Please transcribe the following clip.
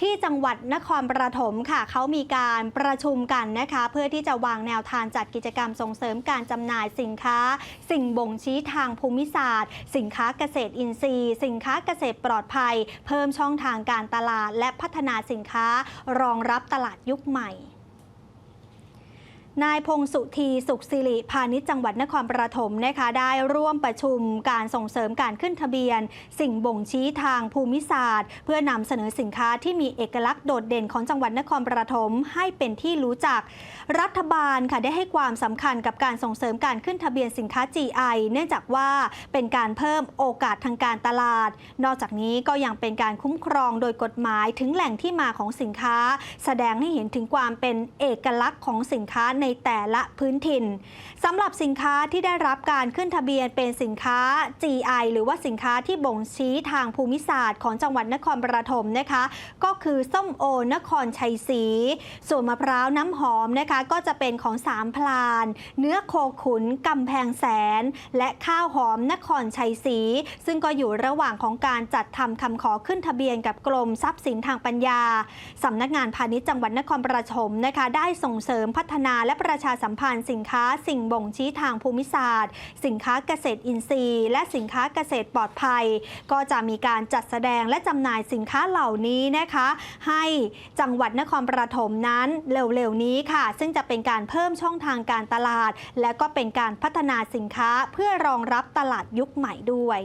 ที่จังหวัดนครปฐมค่ะเขามีการประชุมกันนะคะ เพื่อที่จะวางแนวทางจัดกิจกรรมส่งเสริมการจำหน่ายสินค้า สิ่งบ่งชี้ทางภูมิศาสตร์ สินค้าเกษตรอินทรีย์ สินค้าเกษตรปลอดภัย เพิ่มช่องทางการตลาด และพัฒนาสินค้ารองรับตลาดยุคใหม่ นายพงสุธีสุขสิริพาณิชย์จังหวัดนครปฐมนะคะได้ร่วมประชุมการส่งเสริมการขึ้นทะเบียน สิ่งบ่งชี้ทางภูมิศาสตร์ เพื่อนำเสนอสินค้าที่มีเอกลักษณ์โดดเด่นของจังหวัดนครปฐมให้เป็นที่รู้จัก รัฐบาลค่ะได้ให้ความสำคัญกับการส่งเสริมการขึ้นทะเบียนสินค้า GI เนื่องจากว่าเป็นการเพิ่มโอกาสทางการตลาด นอกจากนี้ก็ยังเป็นการคุ้มครองโดยกฎหมายถึงแหล่งที่มาของสินค้า แสดงให้เห็นถึงความเป็นเอกลักษณ์ของสินค้าในแต่ละพื้นถิ่นสำหรับสินค้าที่ได้รับการขึ้นทะเบียนเป็นสินค้า GI หรือว่าสินค้าที่บ่งชี้ทางภูมิศาสตร์ของจังหวัดนครปฐมนะคะ ก็คือส้มโอนครชัยศรีส่วนมะพร้าวน้ำหอมนะคะ ก็จะเป็นของสามพลาน เนื้อโคขุนกำแพงแสน และข้าวหอมนครชัยศรีซึ่งก็อยู่ระหว่างของการจัดทำคำขอขึ้นทะเบียนกับกรมทรัพย์สินทางปัญญาสำนักงานพาณิชย์จังหวัดนครปฐมนะคะ ได้ส่งเสริมพัฒนาและประชาสัมพันธ์สินค้าสิ่งบ่งชี้ทางภูมิศาสตร์ สินค้าเกษตรอินทรีย์ และสินค้าเกษตรปลอดภัย ก็จะมีการจัดแสดงและจำหน่ายสินค้าเหล่านี้นะคะ ให้จังหวัดนครปฐมนั้นเร็วๆนี้ค่ะ ซึ่งจะเป็นการเพิ่มช่องทางการตลาด และก็เป็นการพัฒนาสินค้าเพื่อรองรับตลาดยุคใหม่ด้วย